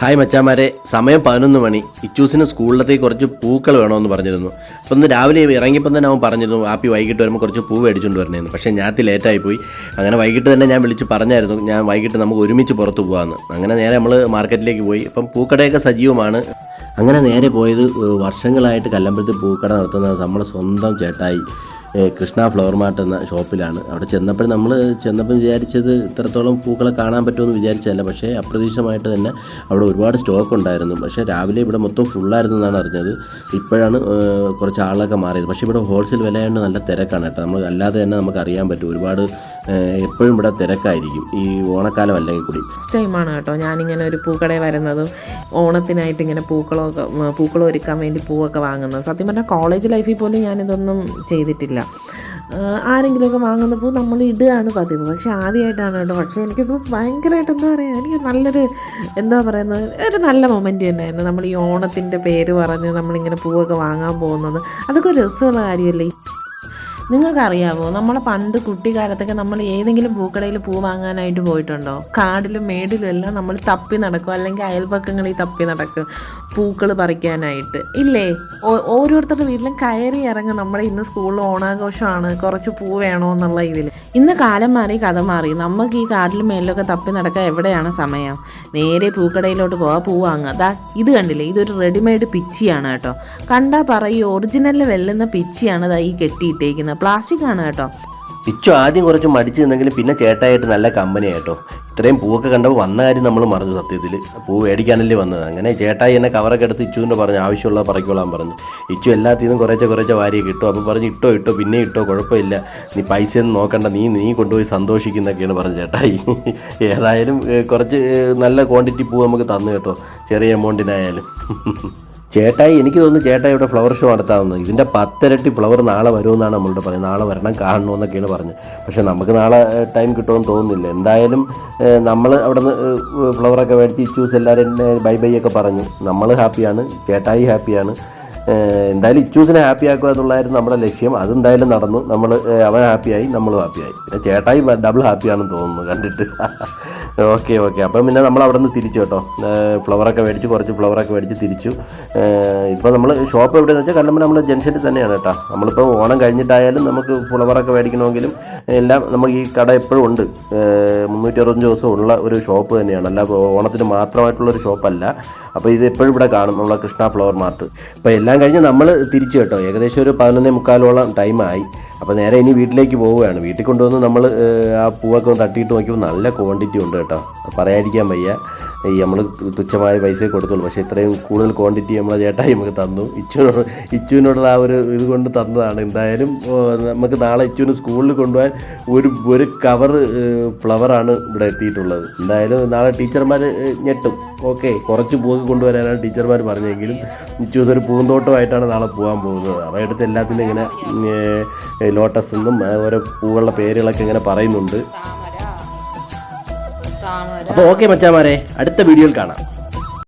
Hi മച്ചാമാരെ സമയം പതിനൊന്ന് മണി. ഇച്ചൂസിന് സ്കൂളിലത്തേക്ക് കുറച്ച് പൂക്കൾ വേണമെന്ന് പറഞ്ഞിരുന്നു. അപ്പം ഒന്ന് രാവിലെ ഇറങ്ങിയപ്പം തന്നെ അവൻ പറഞ്ഞിരുന്നു ആപ്പി വൈകിട്ട് വരുമ്പോൾ കുറച്ച് പൂ മേടിച്ചുകൊണ്ട് വരണേന്ന്. പക്ഷേ ഞാത്തി ലേറ്റായി പോയി. അങ്ങനെ വൈകിട്ട് തന്നെ ഞാൻ വിളിച്ച് പറഞ്ഞായിരുന്നു ഞാൻ വൈകിട്ട് നമുക്ക് ഒരുമിച്ച് പുറത്ത് പോകാമെന്ന് അങ്ങനെ നേരെ നമ്മൾ മാർക്കറ്റിലേക്ക് പോയി. അപ്പം പൂക്കടയൊക്കെ സജീവമാണ്. അങ്ങനെ നേരെ പോയത് വർഷങ്ങളായിട്ട് കല്ലമ്പലത്തിൽ പൂക്കട നടത്തുന്നത് നമ്മുടെ സ്വന്തം ചേട്ടായി. കൃഷ്ണ ഫ്ലവർ മാർട്ട് എന്ന ഷോപ്പിലാണ് അവിടെ ചെന്നപ്പോൾ നമ്മൾ ചെന്നപ്പോൾ വിചാരിച്ചത് ഇത്രത്തോളം പൂക്കളെ കാണാൻ പറ്റുമെന്ന് വിചാരിച്ചതല്ല. പക്ഷേ അപ്രതീക്ഷിതമായിട്ട് തന്നെ അവിടെ ഒരുപാട് സ്റ്റോക്ക് ഉണ്ടായിരുന്നു. പക്ഷേ രാവിലെ ഇവിടെ മൊത്തം ഫുള്ളായിരുന്നു എന്നാണ് അറിഞ്ഞത്. ഇപ്പോഴാണ് കുറച്ച് ആളൊക്കെ മാറിയത്. പക്ഷേ ഇവിടെ ഹോൾസെയിൽ വിലയായതുകൊണ്ട് നല്ല തിരക്കാണ് കേട്ടോ. നമ്മൾ അല്ലാതെ തന്നെ നമുക്ക് അറിയാൻ പറ്റും. ഒരുപാട് എപ്പോഴും ഇവിടെ തിരക്കായിരിക്കും. ഈ ഓണക്കാലം അല്ലെങ്കിൽ കൂടി. ഫസ്റ്റ് ടൈമാണ് കേട്ടോ. ഞാനിങ്ങനെ ഒരു പൂക്കടയിൽ വരുന്നത് ഓണത്തിനായിട്ട് ഇങ്ങനെ പൂക്കളൊക്കെ പൂക്കൾ ഒരുക്കാൻ വേണ്ടി പൂവൊക്കെ വാങ്ങുന്നത്. സത്യം പറഞ്ഞാൽ കോളേജ് ലൈഫിൽ പോലും ഞാനിതൊന്നും ചെയ്തിട്ടില്ല. ആരെങ്കിലുമൊക്കെ പൂ നമ്മൾ ഇടുകയാണ് പതിവ്. പക്ഷെ ആദ്യമായിട്ടാണ് കേട്ടോ. പക്ഷേ എനിക്കിപ്പോൾ ഭയങ്കരമായിട്ട് എന്താ പറയുക എനിക്ക് നല്ലൊരു എന്താ പറയുന്നത് ഒരു നല്ല മൊമെന്റ് തന്നെയായിരുന്നു. നമ്മൾ ഈ ഓണത്തിന്റെ പേര് പറഞ്ഞ് നമ്മളിങ്ങനെ പൂവൊക്കെ വാങ്ങാൻ പോകുന്നത്. അതൊക്കെ ഒരു രസമുള്ള കാര്യമല്ലേ? നിങ്ങൾക്കറിയാമോ നമ്മളെ പണ്ട് കുട്ടിക്കാലത്തൊക്കെ നമ്മൾ ഏതെങ്കിലും പൂക്കടയിൽ പൂ വാങ്ങാനായിട്ട് പോയിട്ടുണ്ടോ? കാടിലും മേടിലും എല്ലാം നമ്മൾ തപ്പി നടക്കും. അല്ലെങ്കിൽ അയൽപക്കങ്ങളിൽ തപ്പി നടക്കും. പൂക്കൾ പറിക്കാനായിട്ട്. ഇല്ലേ? ഓരോരുത്തരുടെ വീട്ടിലും കയറി ഇറങ്ങും. നമ്മുടെ ഇന്ന് സ്കൂളിൽ ഓണാഘോഷമാണ്. കുറച്ച് പൂ വേണോ എന്നുള്ള ഇതിൽ ഇന്ന് കാലം മാറി കഥ മാറി. നമുക്ക് ഈ കാട്ടിലും മേലിലൊക്കെ തപ്പി നടക്കാൻ എവിടെയാണ് സമയം? നേരെ പൂക്കടയിലോട്ട് പോവാ പൂ വാങ്ങുക. ദാ ഇത് കണ്ടില്ലേ? ഇതൊരു റെഡിമെയ്ഡ് പിച്ചിയാണ് കേട്ടോ. കണ്ടാ പറയൂ ഒറിജിനലിൽ വെല്ലുന്ന പിച്ചിയാണ് ദാ ഈ കെട്ടിയിട്ടേക്കുന്നത് പ്ലാസ്റ്റിക് ആണ് കേട്ടോ. ഇച്ചു ആദ്യം കുറച്ച് മടിച്ചു നിന്നെങ്കിലും പിന്നെ ചേട്ടായിട്ട് നല്ല കമ്പനി ആയിട്ടോ ഇത്രയും പൂവൊക്കെ കണ്ടപ്പോൾ വന്ന കാര്യം നമ്മൾ മറന്നു സത്യത്തിൽ. പൂ മേടിക്കാനല്ലേ വന്നത്. അങ്ങനെ ചേട്ടായി എന്നെ കവറൊക്കെ എടുത്ത് ഇച്ചുവിന്റെ പറഞ്ഞു ആവശ്യമുള്ള പറിക്കോളാൻ പറഞ്ഞു. ഇച്ചു എല്ലാത്തിനും കുറേച്ചെ കുറേശ്ശെ വാരി കിട്ടും അപ്പോൾ പറഞ്ഞു ഇട്ടോ ഇട്ടോ പിന്നെ ഇട്ടോ കുഴപ്പമില്ല. നീ പൈസയൊന്നും നോക്കണ്ട. നീ നീ കൊണ്ടുപോയി സന്തോഷിക്കുന്നൊക്കെയാണ് പറഞ്ഞു ചേട്ടായി. ഏതായാലും കുറച്ച് നല്ല ക്വാണ്ടിറ്റി പൂ നമുക്ക് തന്നു കേട്ടോ. ചെറിയ എമൗണ്ടിനായാലും ചേട്ടായി എനിക്ക് തോന്നുന്നു ചേട്ടായി ഇവിടെ ഫ്ലവർ ഷോ നടത്താവുന്നത് ഇതിന്റെ പത്തിരട്ടി ഫ്ലവർ നാളെ വരുമെന്നാണ് നമ്മളുടെ പറയുന്നത്. നാളെ വരണം കാണണമെന്നൊക്കെയാണ് പറഞ്ഞത്. പക്ഷേ നമുക്ക് നാളെ ടൈം കിട്ടുമെന്ന് തോന്നുന്നില്ല. എന്തായാലും നമ്മൾ അവിടെ നിന്ന് ഫ്ലവറൊക്കെ മേടിച്ച് ഇച്ചൂസ് എല്ലാവരും ബൈ ബൈ ഒക്കെ പറഞ്ഞു. നമ്മൾ ഹാപ്പിയാണ് ചേട്ടായി ഹാപ്പിയാണ് എന്തായാലും ഇച്ചൂസിനെ ഹാപ്പി ആക്കുക എന്നുള്ളതായിരുന്നു നമ്മുടെ ലക്ഷ്യം. അതെന്തായാലും നടന്നു. നമ്മൾ അവൻ ഹാപ്പിയായി നമ്മളും ഹാപ്പിയായി പിന്നെ ചേട്ടായി ഡബിൾ ഹാപ്പിയാണെന്ന് തോന്നുന്നു കണ്ടിട്ട്. ഓക്കെ ഓക്കെ അപ്പം പിന്നെ നമ്മൾ അവിടെ നിന്ന് തിരിച്ചു കേട്ടോ. ഫ്ലവറൊക്കെ മേടിച്ച് കുറച്ച് ഫ്ലവറൊക്കെ മേടിച്ച് തിരിച്ചു. ഇപ്പോൾ നമ്മൾ ഷോപ്പ് എവിടെയെന്ന് വെച്ചാൽ കല്ലമ്പ നമ്മൾ ജംഗ്ഷനിൽ തന്നെയാണ് കേട്ടോ. നമ്മളിപ്പോൾ ഓണം കഴിഞ്ഞിട്ടായാലും നമുക്ക് ഫ്ലവറൊക്കെ മേടിക്കണമെങ്കിലും എല്ലാം നമുക്ക് ഈ കട എപ്പോഴും ഉണ്ട്. മുന്നൂറ്റി അറുപത്തഞ്ച് ദിവസം ഉള്ള ഒരു ഷോപ്പ് തന്നെയാണ്. അല്ല ഓണത്തിന് മാത്രമായിട്ടുള്ള ഒരു ഷോപ്പല്ല അപ്പോൾ ഇത് എപ്പോഴും ഇവിടെ കാണും നമ്മളെ കൃഷ്ണ ഫ്ലവർ മാർട്ട് അപ്പോൾ എല്ലാം കഴിഞ്ഞ് നമ്മൾ തിരിച്ചു കേട്ടോ. ഏകദേശം ഒരു പതിനൊന്നേ മുക്കാലോളം ടൈമായി അപ്പോൾ നേരെ ഇനി വീട്ടിലേക്ക് പോവുകയാണ്. വീട്ടിൽ കൊണ്ടുവന്ന് നമ്മൾ ആ പൂവൊക്കെ ഒന്ന് തട്ടിയിട്ട് നോക്കിയപ്പോൾ നല്ല ക്വാണ്ടിറ്റി ഉണ്ട് കേട്ടോ. പറയാതിരിക്കാൻ വയ്യ. ഈ നമ്മൾ തുച്ഛമായ പൈസ കൊടുത്തുള്ളൂ. പക്ഷേ ഇത്രയും കൂടുതൽ ക്വാണ്ടിറ്റി നമ്മളെ ചേട്ടായി നമുക്ക് തന്നു. ഇച്ചുവിനോട് ഇച്ചുവിനോടുള്ള ആ ഒരു ഇത് കൊണ്ട് തന്നതാണ്. എന്തായാലും നമുക്ക് നാളെ ഇച്ചുവിന് സ്കൂളിൽ കൊണ്ടുപോകാൻ ഒരു ഒരു കവർ ഫ്ലവറാണ് ഇവിടെ എത്തിയിട്ടുള്ളത്. എന്തായാലും നാളെ ടീച്ചർമാർ ഞെട്ടും. ഓക്കെ കുറച്ച് പൂവൊക്കെ കൊണ്ടുവരാനാണ് ടീച്ചർമാർ പറഞ്ഞെങ്കിലും ഇച്ചൂസ് ഒരു പൂന്തോട്ടമായിട്ടാണ് നാളെ പോകാൻ പോകുന്നത്. അവയെടുത്ത് എല്ലാത്തിനും ഇങ്ങനെ ലോട്ടസ് എന്നും ഓരോ പൂവുകളുടെ പേരുകളൊക്കെ ഇങ്ങനെ പറയുന്നുണ്ട്. അപ്പോൾ ഓക്കെ മച്ചാമാരെ അടുത്ത വീഡിയോയിൽ കാണാം.